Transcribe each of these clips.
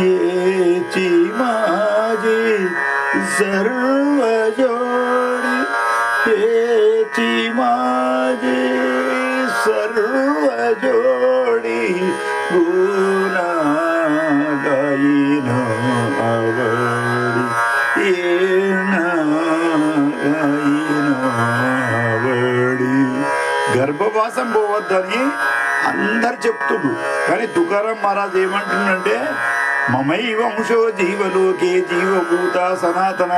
येची माझी सर्व जोडी हेची माझी सर्व जोडी गुना गाईन आवडी येण గాయిన అవడి గర్భవాసం పోవద్దని అందరు చెప్తుండ్రు కానీ తుకారం మహారాజ్ ఏమంటుండంటే మమైవ అంశో జీవలోకే జీవభూత సనాతన.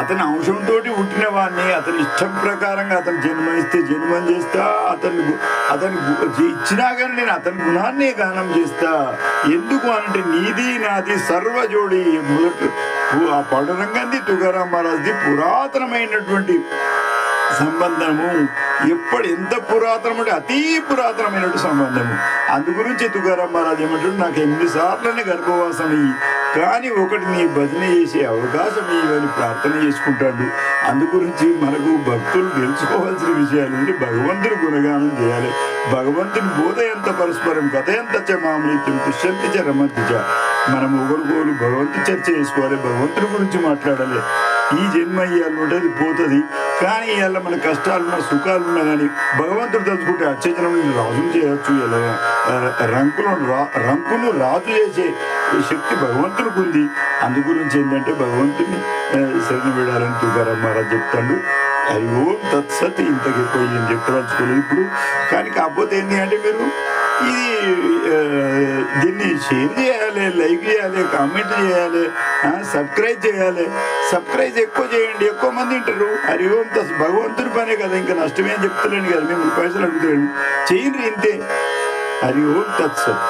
అతని అంశంతో పుట్టిన వాడిని అతని ఇష్టం ప్రకారంగా అతను జన్మనిస్తే జన్మం చేస్తా. అతని అతని ఇచ్చినా కానీ నేను అతని గుణాన్నే గానం చేస్తా. ఎందుకు అంటే నీది నాది సర్వజోడి మొదట ఆ పడరంగంది తుకారాం మహారాజ్ది పురాతనమైనటువంటి సంబంధము ఎప్పుడు ఎంత పురాతనం అంటే అతి పురాతనమైనటువంటి సంబంధము. అందు గురించి తుకారాం మహారాజ్ ఏమంటాడు నాకు ఎనిమిది సార్లనే గర్భవాసం అయ్యి కానీ ఒకటి నీ భజన చేసే అవకాశం ఇవ్వని ప్రార్థన చేసుకుంటాడు. అందు గురించి మనకు భక్తులు తెలుసుకోవాల్సిన విషయాలు అంటే భగవంతుని గుణగానం చేయాలి. భగవంతుని బోధ ఎంత పరస్పరం కథ ఎంత చ మామూలు తుష్యంతి చ రమంతి చ. మనం ఒకరికోరు భగవంతు చర్చ చేసుకోవాలి భగవంతుని గురించి మాట్లాడాలి. ఈ జన్మ ఇవాళ ఉంటుంది పోతుంది. కానీ ఇవాళ మన కష్టాలున్నా సుఖాలున్నా కానీ భగవంతుడు తలుచుకుంటే అత్యజనం రాజు చేయొచ్చు ఇలా రంకులను రా రంకును రాజు చేసే ఈ శక్తి భగవంతుడికి ఉంది. అందు గురించి ఏంటంటే భగవంతుని శరణ విడాలని తుకారాం మహారాజ్ చెప్తాడు. అది ఓం తత్సత్ ఇంతకి పోయి నేను చెప్పదలుచుకోలేదు ఇప్పుడు. కానీ కాకపోతే ఏంటి అంటే మీరు ఇది దీన్ని షేర్ చేయాలి లైక్ చేయాలి కామెంట్ చేయాలి ఆ, సబ్స్క్రైబ్ చేయాలి. సబ్స్క్రైబ్ ఎక్కువ చేయండి ఎక్కువ మంది వింటారు హరి ఓం తస్ భగవంతుడి పనే కదా ఇంకా నష్టమే అని చెప్తలేను కదా మేము పైసలు అడుగుతాను చేయండి ఇంతే. హరి ఓం తత్సత్.